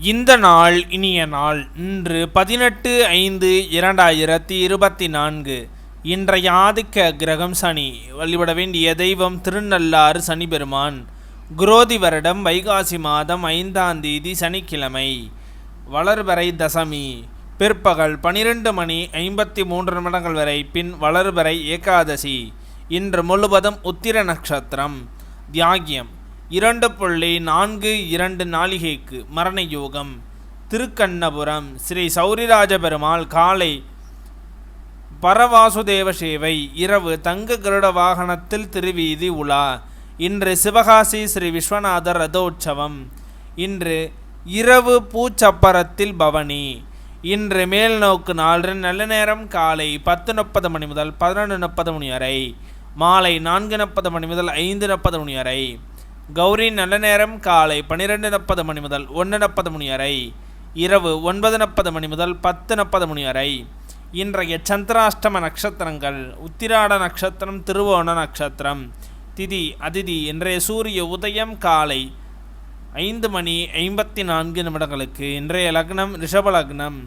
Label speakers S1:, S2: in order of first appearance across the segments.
S1: இந்த நாள் இனிய நாள் இன்று பதினெட்டு ஐந்து இரண்டாயிரத்தி இருபத்தி நான்கு. இன்றைய ஆதிக்க கிரகம் சனி. வழிபட வேண்டிய தெய்வம் திருநள்ளாறு சனி பெருமான். குரோதி வருடம் வைகாசி மாதம் ஐந்தாம் தேதி சனிக்கிழமை. வளர்வரை தசமி. பிற்பகல் பனிரெண்டு மணி ஐம்பத்தி மூன்று நிமிடங்கள் வரை பின் வளர்வரை ஏகாதசி. இன்று முழுவதும் உத்திர நட்சத்திரம். தியாகியம். இரண்டு புள்ளி நான்கு இரண்டு நாளிகைக்கு மரண யோகம் திருக்கண்ணபுரம் ஸ்ரீ சௌரிராஜ பெருமாள் காலை பரவாசுதேவ சேவை. இரவு தங்க கருட வாகனத்தில் திருவீதி உலா. இன்று சிவகாசி ஸ்ரீ விஸ்வநாதர் ரதோற்சவம். இன்று இரவு பூச்சப்பரத்தில் பவனி. இன்று மேல் நோக்கு நாள் நல்ல நேரம் காலை பத்து முப்பது மணி முதல் பதினொன்று முப்பது மணி வரை. மாலை நான்கு முப்பது மணி முதல் ஐந்து முப்பது மணி வரை. கௌரி நல்ல நேரம் காலை பன்னிரெண்டு நாற்பது மணி முதல் ஒன்று நாற்பது மணி வரை. இரவு ஒன்பது நாற்பது மணி முதல் பத்து நாற்பது மணி வரை. இன்றைய சந்திராஷ்டம நட்சத்திரங்கள் உத்திராட நட்சத்திரம் திருவோண நட்சத்திரம். திதி அதிதி இன்றைய சூரிய உதயம் காலை ஐந்து மணி ஐம்பத்தி நான்கு நிமிடங்களுக்கு. இன்றைய லக்னம் ரிஷப லக்னம்.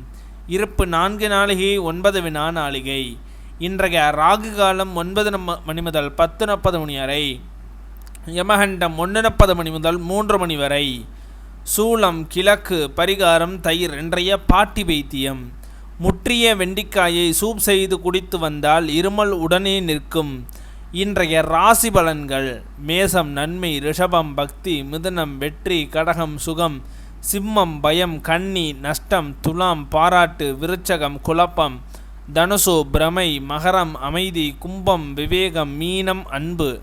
S1: இருப்பு நான்கு நாளிகை ஒன்பது வினா நாளிகை. இன்றைய ராகு காலம் ஒன்பது மணி முதல் பத்து நாற்பது மணி வரை. யமகண்டம் ஒன்று முப்பது மணி முதல் மூன்று மணி வரை. சூளம் கிழக்கு பரிகாரம் தயிர் இன்றைய பாட்டி வைத்தியம் முற்றிய வெண்டிக்காயை சூப் செய்து குடித்து வந்தால் இருமல் உடனே நிற்கும். இன்றைய ராசி பலன்கள் மேசம் நன்மை ரிஷபம் பக்தி மிதுனம் வெற்றி கடகம் சுகம் சிம்மம் பயம் கன்னி நஷ்டம் துலாம் பாராட்டு விருச்சகம் குழப்பம் தனுசு பிரமை மகரம் அமைதி கும்பம் விவேகம் மீனம் அன்பு.